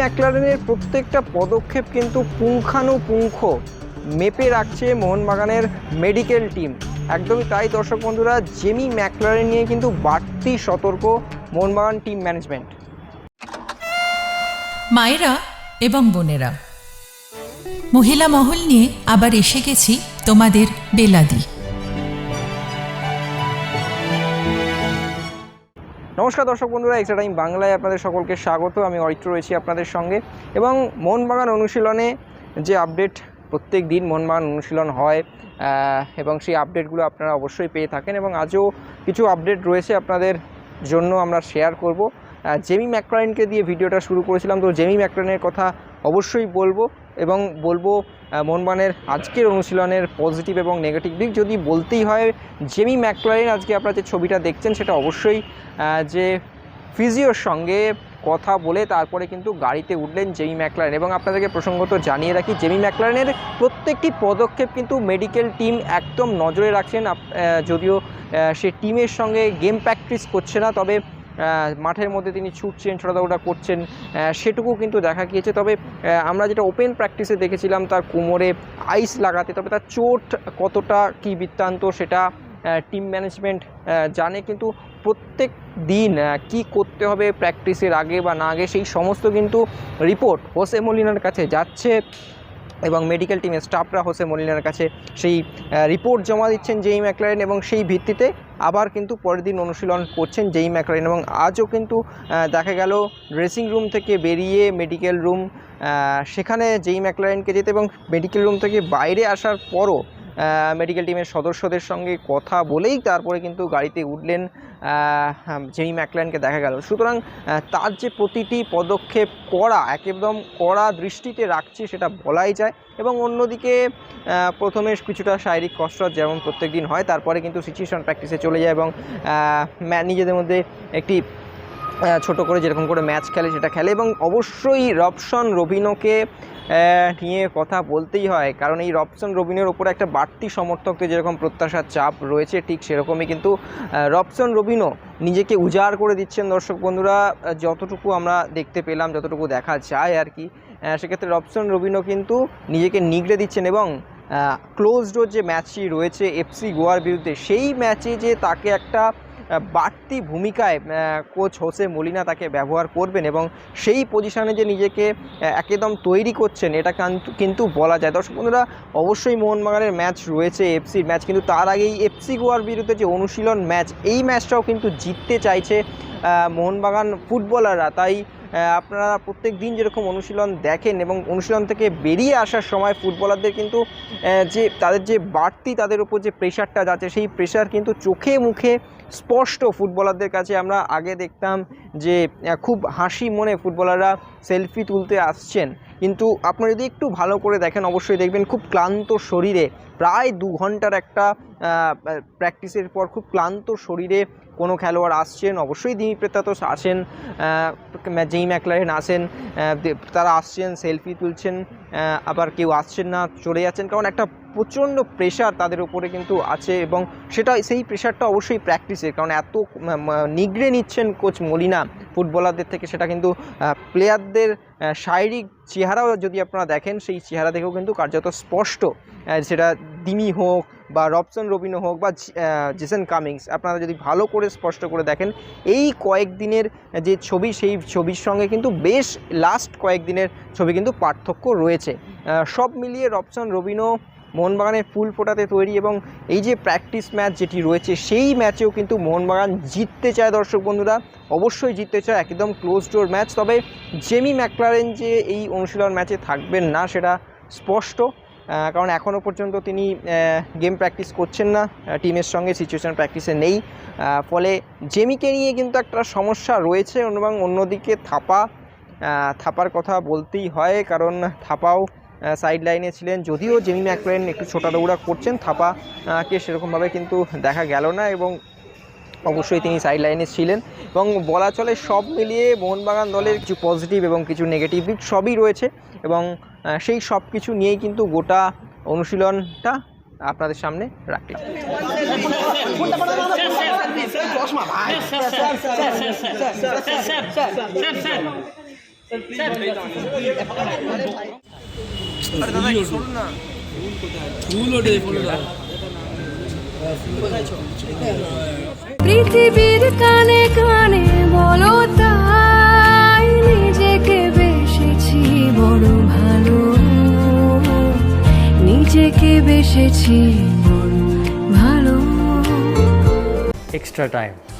ম্যাকলারেনের প্রত্যেকটা পদক্ষেপ কিন্তু পুঙ্খানুপুঙ্খ মেপে রাখছে মোহনবাগানের মেডিকেল টিম। একদমই তাই দর্শক বন্ধুরা, জেমি ম্যাকলারেন নিয়ে কিন্তু বাড়তি সতর্ক মোহনবাগান টিম ম্যানেজমেন্ট। মায়েরা এবং বোনেরা, মহিলা মহল নিয়ে আবার এসে গেছি তোমাদের বেলাদি। নমস্কার দর্শক বন্ধুরা এক্সট্রা টাইম বাংলায় আপনাদের সকলকে স্বাগত। আমি অরিত্র রয়েছি আপনাদের সঙ্গে। এবং মোহনবাগান অনুশীলনে যে আপডেট প্রত্যেক দিন মোহনবাগান অনুশীলন হয় এবং সেই আপডেটগুলো আপনারা অবশ্যই পেয়ে থাকেন এবং আজও কিছু আপডেট রয়েছে আপনাদের জন্য আমরা শেয়ার করব। জেমি ম্যাকলাইনকে দিয়ে ভিডিওটা শুরু করেছিলাম। তো জেমি ম্যাকলাইনের কথা অবশ্যই বলব এবং বলব আহ, মোহনবাগানের আজকের অনুশীলনের পজিটিভ এবং নেগেটিভ দিক। যদি বলতেই হয় জেমি ম্যাকলাইন আজকে আপনারা যে ছবিটা দেখছেন সেটা অবশ্যই যে ফিজিওর সঙ্গে কথা বলে তারপরে কিন্তু গাড়িতে উঠলেন জেমি ম্যাকলারেন এবং আপনাদেরকে প্রসঙ্গত জানিয়ে রাখি জেমি ম্যাকলারেনের প্রত্যেকটি পদক্ষেপ কিন্তু মেডিকেল টিম একদম নজরে রাখছেন। যদিও সে টিমের সঙ্গে গেম প্র্যাকটিস করছে না তবে মাঠের মধ্যে তিনি ছুটছেন ছোটা ছোটাদৌড়া করছেন সেটুকু কিন্তু দেখা গিয়েছে। তবে আমরা যেটা ওপেন প্র্যাকটিসে দেখেছিলাম, তার কোমরে আইস লাগাতে, তবে তার চোট কতটা, কি বৃত্তান্ত সেটা টিম ম্যানেজমেন্ট জানে। কিন্তু প্রত্যেক দিন কি করতে হবে প্র্যাকটিসের আগে বা না আগে, সেই সমস্ত কিন্তু রিপোর্ট হোসে মলিনার কাছে যাচ্ছে এবং মেডিকেল টিমের স্টাফরা হোসে মলিনার কাছে সেই রিপোর্ট জমা দিচ্ছেন জেই ম্যাকলারেন এবং সেই ভিত্তিতে আবার কিন্তু পরের দিন অনুশীলন করছেন জেই ম্যাকলারেন এবং আজও কিন্তু দেখা গেল ড্রেসিং রুম থেকে বেরিয়ে মেডিকেল রুম সেখানে জেই ম্যাকলারেনকে যেতে এবং মেডিকেল রুম থেকে বাইরে আসার পরও মেডিকেল টিমের সদস্যদের সঙ্গে কথা বলেই তারপরে কিন্তু গাড়িতে উঠলেন জেমি ম্যাকল্যানকে দেখা গেল। সুতরাং তার যে প্রতিটি পদক্ষেপ করা একদম কড়া দৃষ্টিতে রাখছে সেটা বলাই যায় এবং অন্যদিকে প্রথমে কিছুটা শারীরিক কসরত যেমন প্রত্যেক দিন হয়, তারপরে কিন্তু সিচুয়েশন প্র্যাকটিসে চলে যায় এবং নিজেদের মধ্যে একটি ছোট করে যেরকম করে ম্যাচ খেলে সেটা খেলে এবং অবশ্যই রবসন রবিনোকে নিয়ে কথা বলতেই হয়। কারণ এই রবসন রবিনের ওপরে একটা বাড়তি সমর্থকদের যেরকম প্রত্যাশার চাপ রয়েছে, ঠিক সেরকমই কিন্তু রবসন রবিনো নিজেকে উজাড় করে দিচ্ছেন দর্শক বন্ধুরা। যতটুকু আমরা দেখতে পেলাম, যতটুকু দেখা যায় আর কি সেক্ষেত্রে রবসন রবিনো কিন্তু নিজেকে নিগড়ে দিচ্ছেন এবং ক্লোজ ডোর যে ম্যাচটি রয়েছে এফসি গোয়ার বিরুদ্ধে, সেই ম্যাচে যে তাকে একটা বাড়তি ভূমিকায় কোচ হোসে মলিনা তাকে ব্যবহার করবেন এবং সেই পজিশানে যে নিজেকে একদম তৈরি করছেন, এটা কিন্তু বলা যায়। দর্শক বন্ধুরা, অবশ্যই মোহনবাগানের ম্যাচ রয়েছে এফসির ম্যাচ কিন্তু তার আগেই এফসি গোয়ার বিরুদ্ধে যে অনুশীলন ম্যাচ এই ম্যাচটাও কিন্তু জিততে চাইছে মোহনবাগান ফুটবলাররা তাই আপনারা প্রত্যেক দিন যেরকম অনুশীলন দেখেন এবং অনুশীলন থেকে বেরিয়ে আসার সময় ফুটবলারদের কিন্তু যে তাদের যে বাড়তি তাদের উপর যে প্রেশারটা যাচ্ছে, সেই প্রেশার কিন্তু চোখে মুখে স্পষ্ট ফুটবলারদের কাছে আমরা আগে দেখতাম যে খুব হাসি মনে ফুটবলাররা সেলফি তুলতে আসছেন। কিন্তু আপনারা যদি একটু ভালো করে দেখেন, অবশ্যই দেখবেন খুব ক্লান্ত শরীরে, প্রায় দু ঘণ্টার একটা প্র্যাকটিসের পর খুব ক্লান্ত শরীরে কোনো খেলোয়াড় আসছেন, অবশ্যই দিমি প্রেতাতোষ আসেন জেই ম্যাকলারেন আসেন তারা আসছেন, সেলফি তুলছেন আবার কেউ আসছেন না, চলে যাচ্ছেন, কারণ একটা প্রচণ্ড প্রেশার তাদের উপরে কিন্তু আছে এবং সেটা, সেই প্রেশারটা অবশ্যই প্র্যাকটিসের কারণ এত নিগড়ে নিচ্ছেন কোচ মলিনা ফুটবলারদের থেকে, সেটা কিন্তু প্লেয়ারদের শারীরিক চেহারাও যদি আপনারা দেখেন, সেই চেহারা দেখেও কিন্তু কার্যত স্পষ্ট। সেটা দিমি হোক বা রবসন রবিনো হোক বা জেসন কামিংস, আপনারা যদি ভালো করে স্পষ্ট করে দেখেন, এই কয়েকদিনের যে ছবি, সেই ছবির সঙ্গে কিন্তু বেশ লাস্ট কয়েকদিনের ছবি কিন্তু পার্থক্য রয়েছে। সব মিলিয়ে রবসন রবিনো মোহনবাগানের ফুল ফোটাতে তৈরি এবং এই যে প্র্যাকটিস ম্যাচ যেটি রয়েছে, সেই ম্যাচেও কিন্তু মোহনবাগান জিততে চায় দর্শক বন্ধুরা। অবশ্যই জিততে চায়, একদম ক্লোজ ডোর ম্যাচ তবে জেমি ম্যাকলারেন যে এই অনুশীলন ম্যাচে থাকবেন না, সেটা স্পষ্ট। কারণ এখনও পর্যন্ত তিনি গেম প্র্যাকটিস করছেন না। টিমের সঙ্গে সিচুয়েশন প্র্যাকটিসে নেই। ফলে জেমিকে নিয়ে কিন্তু একটা সমস্যা রয়েছে এবং অন্যদিকে থাপা থাপার কথা বলতেই হয়, কারণ থাপাও সাইড লাইনে ছিলেন যদিও জেমি ম্যাকলেন একটু ছোটা দৌড়া করছেন থাপা কে সেরকমভাবে কিন্তু দেখা গেল না এবং অবশ্যই তিনি সাইড লাইনে ছিলেন এবং বলা চলে সব মিলিয়ে মোহনবাগান দলের কিছু পজিটিভ এবং কিছু নেগেটিভ দিক সবই রয়েছে এবং সেই সব কিছু নিয়েই কিন্তু গোটা অনুশীলনটা আপনাদের সামনে রাখলাম পৃথিবীর কানে কানে বলো তাই নিজেকে বেসেছি বড় ভালো। নিজেকে বেসেছি বড় ভালো। Extra time.